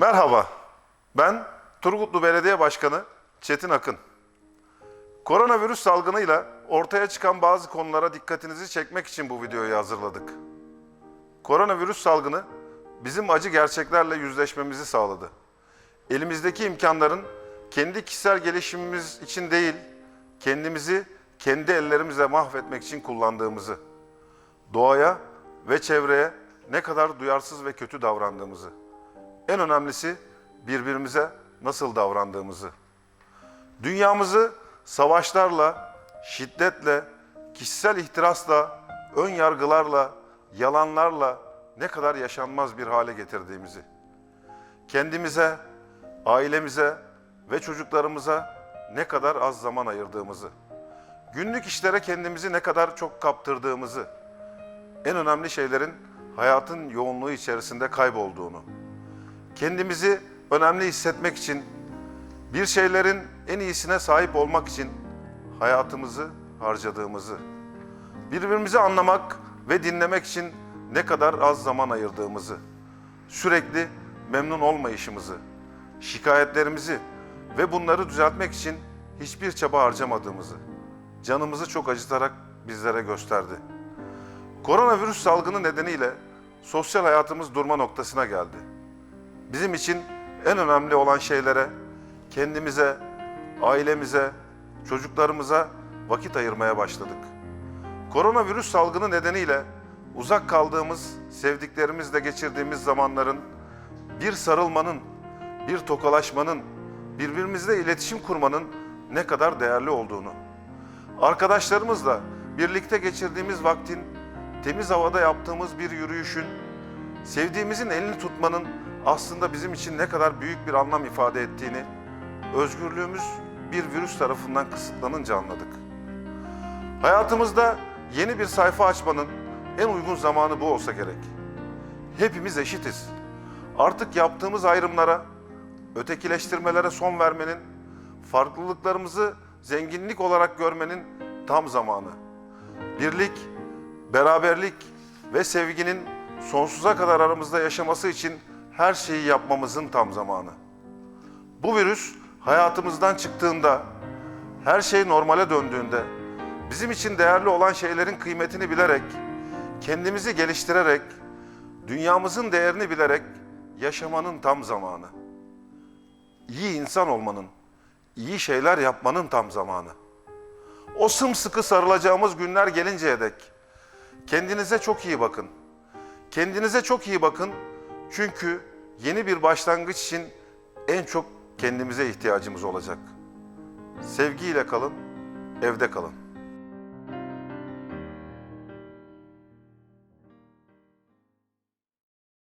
Merhaba, ben Turgutlu Belediye Başkanı Çetin Akın. Koronavirüs salgınıyla ortaya çıkan bazı konulara dikkatinizi çekmek için bu videoyu hazırladık. Koronavirüs salgını bizim acı gerçeklerle yüzleşmemizi sağladı. Elimizdeki imkanların kendi kişisel gelişimimiz için değil, kendimizi kendi ellerimizle mahvetmek için kullandığımızı, doğaya ve çevreye ne kadar duyarsız ve kötü davrandığımızı, en önemlisi birbirimize nasıl davrandığımızı. Dünyamızı savaşlarla, şiddetle, kişisel ihtirasla, ön yargılarla, yalanlarla ne kadar yaşanmaz bir hale getirdiğimizi. Kendimize, ailemize ve çocuklarımıza ne kadar az zaman ayırdığımızı. Günlük işlere kendimizi ne kadar çok kaptırdığımızı. En önemli şeylerin hayatın yoğunluğu içerisinde kaybolduğunu kendimizi önemli hissetmek için, bir şeylerin en iyisine sahip olmak için hayatımızı harcadığımızı, birbirimizi anlamak ve dinlemek için ne kadar az zaman ayırdığımızı, sürekli memnun olmayışımızı, şikayetlerimizi ve bunları düzeltmek için hiçbir çaba harcamadığımızı, canımızı çok acıtarak bizlere gösterdi. Koronavirüs salgını nedeniyle sosyal hayatımız durma noktasına geldi bizim için en önemli olan şeylere, kendimize, ailemize, çocuklarımıza vakit ayırmaya başladık. Koronavirüs salgını nedeniyle uzak kaldığımız, sevdiklerimizle geçirdiğimiz zamanların bir sarılmanın, bir tokalaşmanın, birbirimizle iletişim kurmanın ne kadar değerli olduğunu, arkadaşlarımızla birlikte geçirdiğimiz vaktin, temiz havada yaptığımız bir yürüyüşün, sevdiğimizin elini tutmanın aslında bizim için ne kadar büyük bir anlam ifade ettiğini özgürlüğümüz bir virüs tarafından kısıtlanınca anladık. Hayatımızda yeni bir sayfa açmanın en uygun zamanı bu olsa gerek. Hepimiz eşitiz. Artık yaptığımız ayrımlara, ötekileştirmelere son vermenin, farklılıklarımızı zenginlik olarak görmenin tam zamanı. Birlik, beraberlik ve sevginin sonsuza kadar aramızda yaşaması için her şeyi yapmamızın tam zamanı. Bu virüs hayatımızdan çıktığında, her şey normale döndüğünde, bizim için değerli olan şeylerin kıymetini bilerek, kendimizi geliştirerek, dünyamızın değerini bilerek yaşamanın tam zamanı. İyi insan olmanın, iyi şeyler yapmanın tam zamanı. O sımsıkı sarılacağımız günler gelinceye dek kendinize çok iyi bakın. Kendinize çok iyi bakın. Çünkü yeni bir başlangıç için en çok kendimize ihtiyacımız olacak. Sevgiyle kalın, evde kalın.